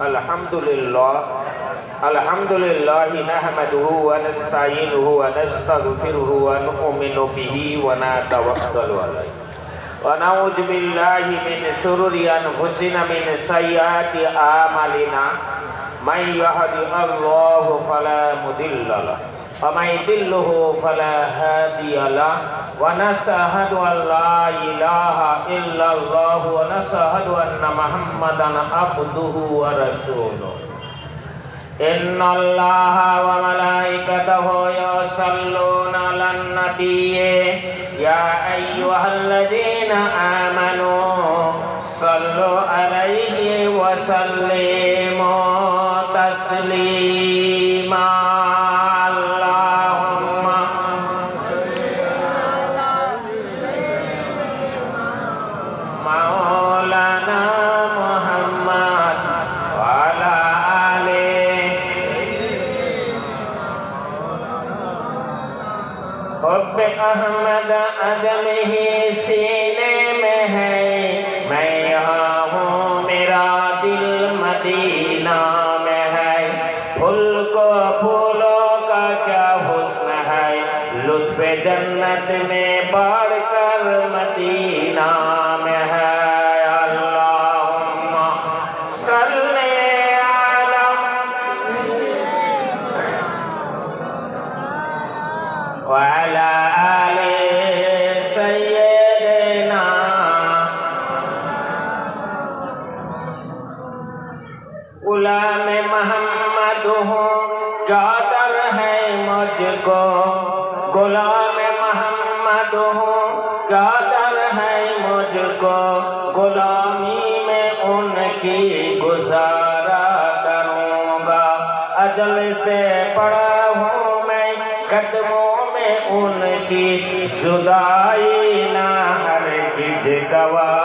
الحمد لله الحمد لله نحمده ونستعينه ونستغفره ونؤمن به ونتوكل عليه ونعوذ بالله من شرور انفسنا من سيئات اعمالنا من يهد الله فلا مضل له ومن يضله فلا هادي له ونشهد ان لا اله الا الله ونشهد ان محمدا عبده ورسوله. إن الله وملائكته يصلون على النبي يا أيها الذين آمنوا দে गुलाम मोहम्मद हूँ। क्या है मुझको। गुलामी में उनकी गुजारा करूँगा। अजल से पड़ा हूँ मैं, कदमों में उनकी। जुदाई ना हर किस गवा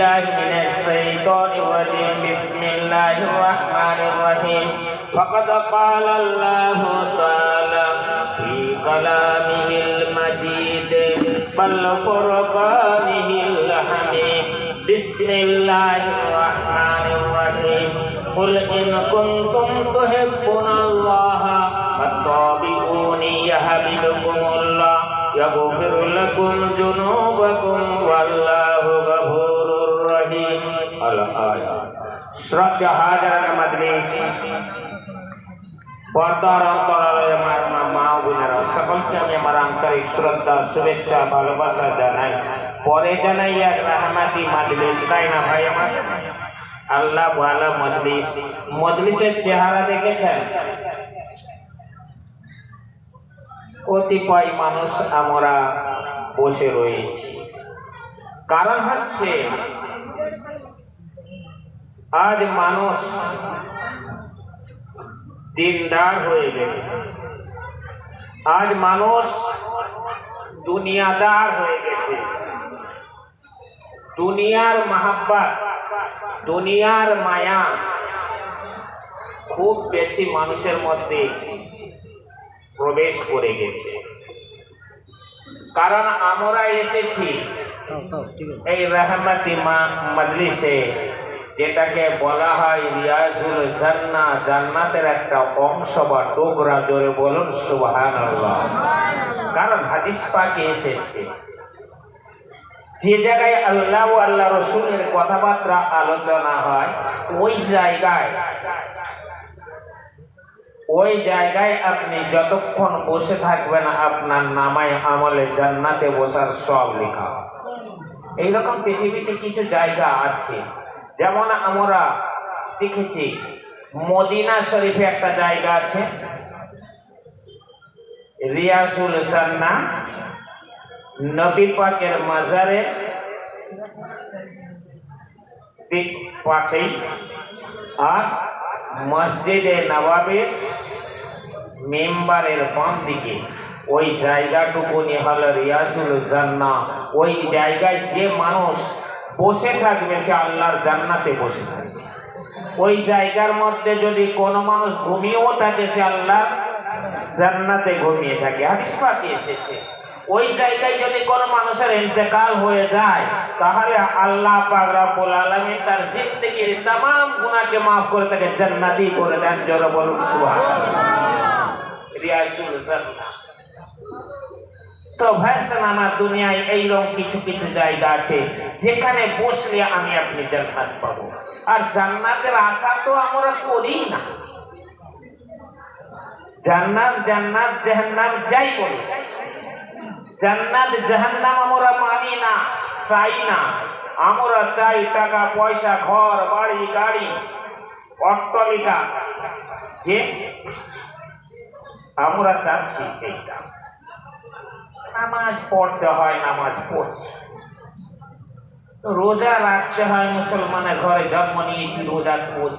بالله من الشيطان الرجيم بسم الله الرحمن الرحيم فقد قال الله تعالى في كلامه المجيد بل فرقانه الحميد بسم الله الرحمن الرحيم قل إن كنتم تحبون الله فاتبعوني يحببكم الله يغفر لكم ذنوبكم والله غفور رحيم الآية শ্রদ্ধা হাজার পর্দার অন্তরালয়ে মা আমার আন্তরিক শ্রদ্ধা, শুভেচ্ছা, ভালোবাসা জানাই। পরে জানাই এক মজলিস, তাই না ভাই আমার? আল্লাহ ভালো মজলিস। মজলিসের চেহারা দেখেছেন? কতিপয় মানুষ আমরা বসে রয়েছি। কারণ হচ্ছে আজ মানুষ দিনদার হয়ে গেছে। আজ মানুষ দুনিয়াদার হয়ে গেছে। দুনিয়ার মাহাব্বাত দুনিয়ার মায়া খুব বেশি মানুষের মধ্যে প্রবেশ করে গেছে। কারণ আমরা এসেছি এই রহমতি মজলিসে। যেটাকে বলা হয় রিয়াজুল জান্না জান্নাতের একটা অংশ বা টুকরা জোরে বলুন সুবহান কারণ হাদিস পাকে এসেছে। যে জায়গায় আল্লাহ ও আল্লাহ রসুলের কথাবার্তা আলোচনা হয় ওই জায়গায়। ওই জায়গায় আপনি যতক্ষণ বসে থাকবেন আপনার নামায় আমলে জান্নাতে বসার সব লেখা। এইরকম পৃথিবীতে কিছু জায়গা আছে। যেমন আমরা দেখেছি, মদিনা শরীফে একটা জায়গা আছে। রিয়াসুল সান্না, নবী পাকের মাজারে ঠিক পাশেই। আর মসজিদে নবাবের মেম্বারের বাম দিকে ওই জায়গাটুকুনি হলো রিয়াসুল জান্না ওই জায়গায় যে মানুষ বসে থাকবে সে আল্লাহর জান্নাতে বসে থাকবে। ওই জায়গার মধ্যে যদি কোনো মানুষ ঘুমিয়েও থাকে, সে আল্লাহ জান্নাতে ঘুমিয়ে থাকে। হাদিস পাখি এসেছে। ওই জায়গায় যদি কোনো মানুষের ইন্তেকাল হয়ে যায়, তাহলে আল্লাহ পাগরাবুল আলমী তার জিন্দগির তাম গুণাকে মাফ করে তাকে জান্নাতি করে দেন। জল বলুন তো ভাইসেন আমার দুনিয়ায় এইরকম কিছু কিছু জায়গা আছে। যেখানে বসলে আমি আপনি জান্নাত পাবো। আর জান্নাতের আশা তো আমরা করি না। জান্নাত জান্নাত, জাহান্নাম যাই বলি। জান্নাত, জাহান্নাম আমরা মানি না, চাই না। আমরা চাই টাকা, পয়সা, ঘর, বাড়ি, গাড়ি, অট্টলিকা। যে আমরা চাচ্ছি এইটা। নামাজ পড়তে হয়, নামাজ পড়ছি। রোজা রাখতে হয় মুসলমানের ঘরে, জন্ম নিয়েছি রোজা করি।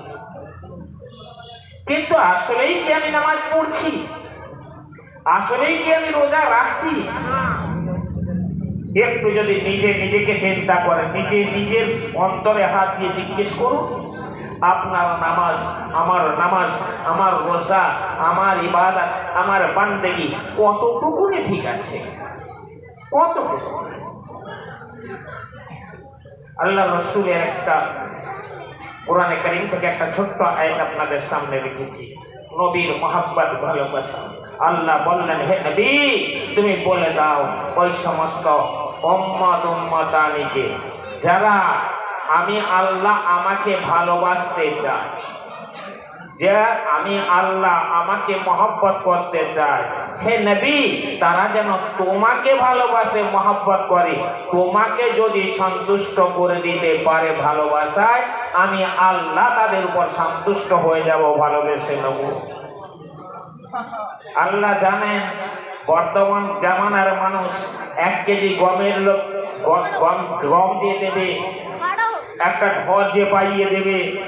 কিন্তু আসলেই কি আমি নামাজ পড়ছি? আসলেই কি আমি রোজা রাখছি? একটু যদি নিজে নিজেকে চিন্তা করেন, নিজে নিজের অন্তরে হাত দিয়ে জিজ্ঞেস করুন, আপনার নামাজ, আমার নামাজ, আমার রোজা, আমার ইবাদত, আমার বান্দেগি কতটুকুনি ঠিক আছে? কতটুকু আল্লাহ রসুলের একটা কোরআনে কারিম থেকে একটা ছোট্ট আয়াত আপনাদের সামনে রেখেছি। নবীর মহাব্বত, ভালোবাসা। আল্লাহ বললেন, হে নবী, তুমি বলে দাও, ওই সমস্ত উম্মত উম্মতানিকে, যারা আমি আল্লাহ আমাকে ভালোবাসতে চাই যে আমি আল্লাহ আমাকে মহব্বত করতে চাই। হে নবী তারা যেন তোমাকে ভালোবাসে মহব্বত করে। তোমাকে যদি সন্তুষ্ট করে দিতে পারে ভালোবাসায় আমি আল্লাহ তাদের উপর সন্তুষ্ট হয়ে যাব ভালোবেসে নেব। আল্লাহ জানেন বর্তমান জামানার মানুষ এক কেজি গমের লোক গম- দিয়ে দেবে একটা ঘর যে পাইয়ে দেবে।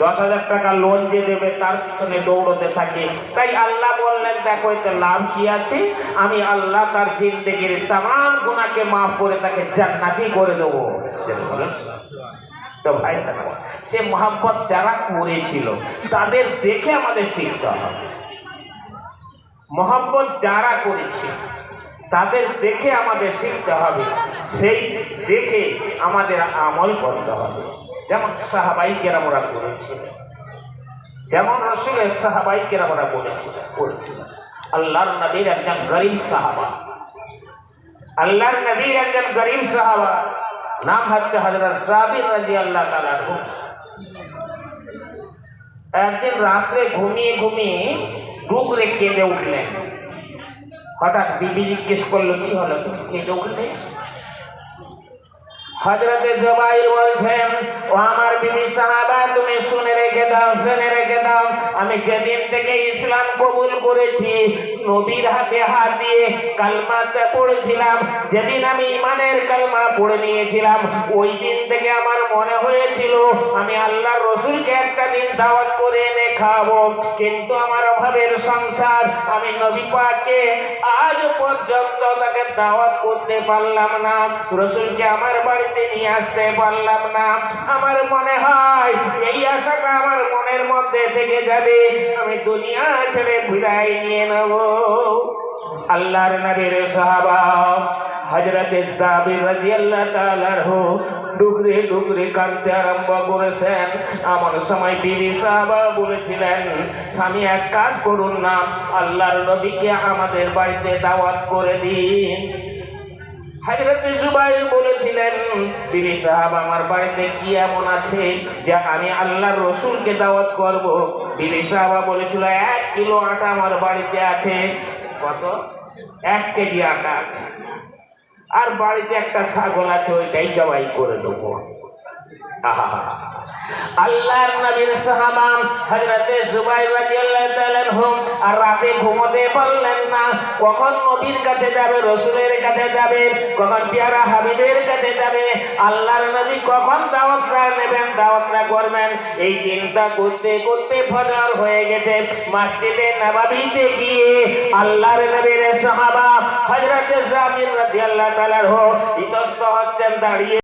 দশ হাজার টাকা লোন যে দেবে, তার পিছনে দৌড়তে থাকে। তাই আল্লাহ বললেন, দেখো, এতে লাভ কি আছে? আমি আল্লাহ তার জিন্দগির তাম গুণাকে মাফ করে তাকে জান্নাতি করে দেবো। তো ভাই সে মোহাম্মত যারা করেছিল, তাদের দেখে আমাদের শিখতে হবে। মোহাম্মত যারা করেছে, তাদের দেখে আমাদের শিখতে হবে। সেই দেখে আমাদের আমল করতে হবে। যেমন সাহাবাই কেরামরা করেছিলেন। যেমন রসুলের সাহাবাই কেরামরা বলেছিলেন করেছিলেন। আল্লাহর নবীর একজন গরিব সাহাবা। আল্লাহর নবীর একজন গরিব সাহাবা। নাম হচ্ছে হজরত সাবির রাজি আল্লাহ তালা একদিন রাত্রে ঘুমিয়ে ঘুমিয়ে ডুকরে কেঁদে উঠলেন। হঠাৎ বিবি জিজ্ঞেস করল, কি হলো? তুমি কেঁদে উঠলে? হজরতে জবাই বলছেন, ও আমার বিবি সাহাবা, তুমি শুনে রেখে দাও শুনে রেখে দাও, আমি যেদিন থেকে ইসলাম কবুল করেছি, নবীর হাতে হাত দিয়ে কালমাতে পড়েছিলাম, যেদিন আমি ইমানের কালমা পড়ে নিয়েছিলাম ওই দিন থেকে আমার মনে হয়েছিল, আমি আল্লাহ রসুলকে একটা দিন দাওয়াত করে এনে খাব কিন্তু আমার অভাবের সংসার, আমি নবী পাককে আজ পর্যন্ত তাকে দাওয়াত করতে পারলাম না। রসুলকে আমার বাড়িতে নিয়ে আসতে পারলাম না। আমার মনে হয় এই আশাটা আমার মনের মধ্যে থেকে যাবে। আমি দুনিয়া ছেড়ে বিদায় নিয়ে নেব। আল্লাহর নবীর সাহাবা হজরত সাবির রাদিয়াল্লাহু তাআলা ডুকরে ডুকরে কাঁদতে আরম্ভ করেছেন। আমার সময় বিবি সাহাবা বলেছিলেন, স্বামী, এক কাজ করুন না। আল্লাহর নবীকে আমাদের বাড়িতে দাওয়াত করে দিন। হাজরত জুবাইর বলেছিলেন, বিবি সাহাব, আমার বাড়িতে কি এমন আছে যে আমি আল্লাহর রসুলকে দাওয়াত করব? বিবি সাহাবা বলেছিল, এক কিলো আটা আমার বাড়িতে আছে। কত? এক কেজি আটা আছে। আর বাড়িতে একটা ছাগল আছে, ওইটাই জবাই করে দেবো। আল্লাহর নবীর সাহাবা হযরতে জুবাইর রাদিয়াল্লাহু তাআলা আনহুম আর রাতে ঘুমোতে না, কখন নবীর কাছে যাবে কাছে যাবে, কখন হাবিবের কাছে যাবে, আল্লাহর নবী কখন দাওয়াতটা নেবেন করবেন? এই চিন্তা করতে করতে ফজর হয়ে গেছে। মসজিদে নববীতে গিয়ে আল্লাহর নবীর সাহাবা হযরতে জাবির রাদিয়াল্লাহু তাআলা আনহু ইতস্ত হচ্ছেন, দাঁড়িয়ে